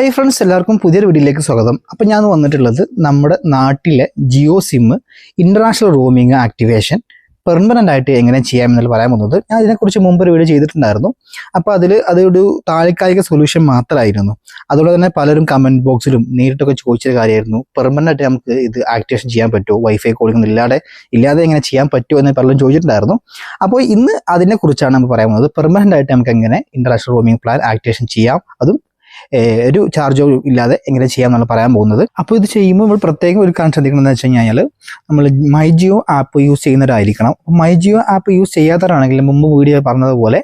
Hi friends എല്ലാവർക്കും പുതിയൊരു വീഡിയോയിലേക്ക് സ്വാഗതം. അപ്പം ഞാൻ വന്നിട്ടുള്ളത് നമ്മുടെ നാട്ടിലെ Jio sim international roaming activation permanent ആയിട്ട് എങ്ങനെ ചെയ്യാമെന്നുള്ള പറയാൻ പോകുന്നത്. ഞാൻ ഇതിനെക്കുറിച്ച് മുമ്പ് ഒരു വീഡിയോ ചെയ്തിട്ടുണ്ടായിരുന്നു. അപ്പോൾ അതിൽ അതൊരു താൽക്കാലിക സൊല്യൂഷൻ മാത്രമായിരുന്നു. അതുകൊണ്ട് തന്നെ പലരും കമന്റ് ബോക്സിലും നേരിട്ടൊക്കെ ചോദിച്ചൊരു കാര്യമായിരുന്നു. പെർമനന്റ് ആയിട്ട് നമുക്ക് ഇത് ആക്ടിവേഷൻ ചെയ്യാൻ പറ്റുമോ? വൈഫൈ കോളിംഗ് ഇല്ലാതെ ഇല്ലാതെ എങ്ങനെ ചെയ്യാൻ പറ്റുമോ എന്ന് പലരും ചോദിച്ചിട്ടുണ്ടായിരുന്നു. അപ്പോൾ ഇന്ന് അതിനെക്കുറിച്ചാണ് നമ്മൾ പറയാൻ പോകുന്നത്. പെർമനന്റ് ആയിട്ട് നമുക്ക് എങ്ങനെ ഇന്റർനാഷണൽ റോമിംഗ് പ്ലാൻ ആക്ടിവേഷൻ ചെയ്യാം. അതും ഒരു ചാർജോ ഇല്ലാതെ എങ്ങനെ ചെയ്യാം എന്നാണ് പറയാൻ പോകുന്നത്. അപ്പോൾ ഇത് ചെയ്യുമ്പോൾ നമ്മൾ പ്രത്യേകം ഒരു കാര്യം ശ്രദ്ധിക്കണം എന്ന് വെച്ച് കഴിഞ്ഞാൽ നമ്മൾ മൈ ജിയോ ആപ്പ് യൂസ് ചെയ്യുന്നവരായിരിക്കണം. മൈ ജിയോ ആപ്പ് യൂസ് ചെയ്യാത്തവരാണെങ്കിൽ മുമ്പ് വീഡിയോ പറഞ്ഞതുപോലെ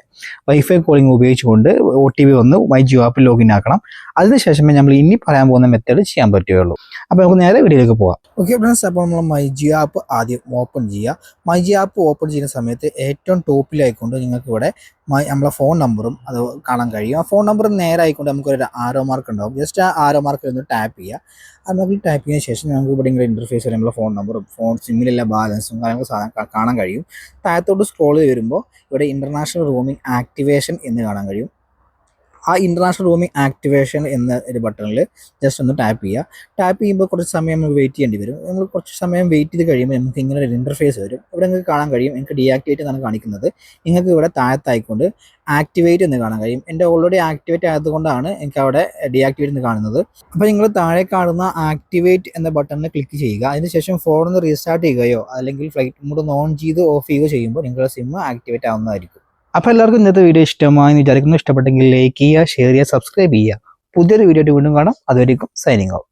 വൈഫൈ കോളിംഗ് ഉപയോഗിച്ചുകൊണ്ട് ഒ ടി പി വന്ന് മൈ ജിയോ ആപ്പ് ലോഗിൻ ആക്കണം. അതിനുശേഷമേ നമ്മൾ ഇനി പറയാൻ പോകുന്ന മെത്തേഡ് ചെയ്യാൻ പറ്റുകയുള്ളൂ. അപ്പോൾ നമുക്ക് നേരെ വീഡിയോയിലേക്ക് പോകാം ഓക്കെ ഫ്രണ്ട്സ് അപ്പോൾ നമ്മൾ മൈ ജിയോ ആപ്പ് ആദ്യം ഓപ്പൺ ചെയ്യുക. മൈ ജിയോ ആപ്പ് ഓപ്പൺ ചെയ്യുന്ന സമയത്ത് ഏറ്റവും ടോപ്പിലായിക്കൊണ്ട് നിങ്ങൾക്ക് ഇവിടെ നമ്മളെ ഫോൺ നമ്പറും അത് കാണാൻ കഴിയും. ആ ഫോൺ നമ്പർ നേരെ ആയിക്കൊണ്ട് നമുക്കൊരു ആരോ മാർക്ക് ഉണ്ടാവും. ജസ്റ്റ് ആ ആരോ മാർക്കിൽ ഒന്ന് ടാപ്പ് ചെയ്യുക അത് നമുക്ക് ടാപ്പ് ചെയ്തതിന് ശേഷം നമുക്ക് ഇവിടെ ഇങ്ങനെ ഇന്റർഫേസ് നമ്മളെ ഫോൺ നമ്പറും ഫോൺ സിമ്മിലുള്ള ബാലൻസും സാധനം കാണാൻ കഴിയും. താഴത്തോട്ട് സ്ക്രോൾ ചെയ്ത് വരുമ്പോൾ ഇവിടെ ഇന്റർനാഷണൽ റൂമിംഗ് ആക്ടിവേഷൻ എന്ന് കാണാൻ കഴിയും. ആ ഇന്റർനാഷണൽ റൂമിംഗ് ആക്ടിവേഷൻ എന്ന ഒരു ബട്ടണിൽ ജസ്റ്റ് ഒന്ന് ടാപ്പ് ചെയ്യുക. ടാപ്പ് ചെയ്യുമ്പോൾ കുറച്ച് സമയം നമുക്ക് വെയിറ്റ് ചെയ്യേണ്ടി വരും. നമ്മൾ കുറച്ച് സമയം വെയിറ്റ് ചെയ്ത് കഴിയുമ്പോൾ നമുക്ക് ഇങ്ങനെ ഒരു ഇന്റർഫേസ് വരും. ഇവിടെ നിങ്ങൾക്ക് കാണാൻ കഴിയും. എനിക്ക് ഡീആക്ടിവേറ്റ് എന്നാണ് കാണിക്കുന്നത്. നിങ്ങൾക്ക് ഇവിടെ താഴത്തായിക്കൊണ്ട് ആക്ടിവേറ്റ് എന്ന് കാണാൻ കഴിയും. എന്റെ ഓൾറെഡി ആക്ടിവേറ്റ് ആയതുകൊണ്ടാണ് എനിക്ക് അവിടെ ഡീആക്ടിവേറ്റ് എന്ന് കാണുന്നത്. അപ്പോൾ നിങ്ങൾ താഴെ കാണുന്ന ആക്ടിവേറ്റ് എന്ന ബട്ടണിൽ ക്ലിക്ക് ചെയ്യുക. അതിനുശേഷം ഫോൺ റീസ്റ്റാർട്ട് ചെയ്യുകയോ അല്ലെങ്കിൽ ഫ്ലൈറ്റ് മോഡ് ഓൺ ചെയ്ത് ഓഫ് ചെയ്യുകയോ ചെയ്യുമ്പോൾ നിങ്ങളുടെ സിം ആക്ടിവേറ്റ് ആവുന്നതായിരിക്കും. അപ്പോൾ എല്ലാവർക്കും ഇന്നത്തെ വീഡിയോ ഇഷ്ടമായി വിചാരിക്കുന്നു. ഇഷ്ടപ്പെട്ടെങ്കിൽ ലൈക്ക് ചെയ്യുക ഷെയർ ചെയ്യുക സബ്സ്ക്രൈബ് ചെയ്യുക. പുതിയൊരു വീഡിയോ വീണ്ടും കാണാം. അതുവരെയും സൈനിങ് ആവും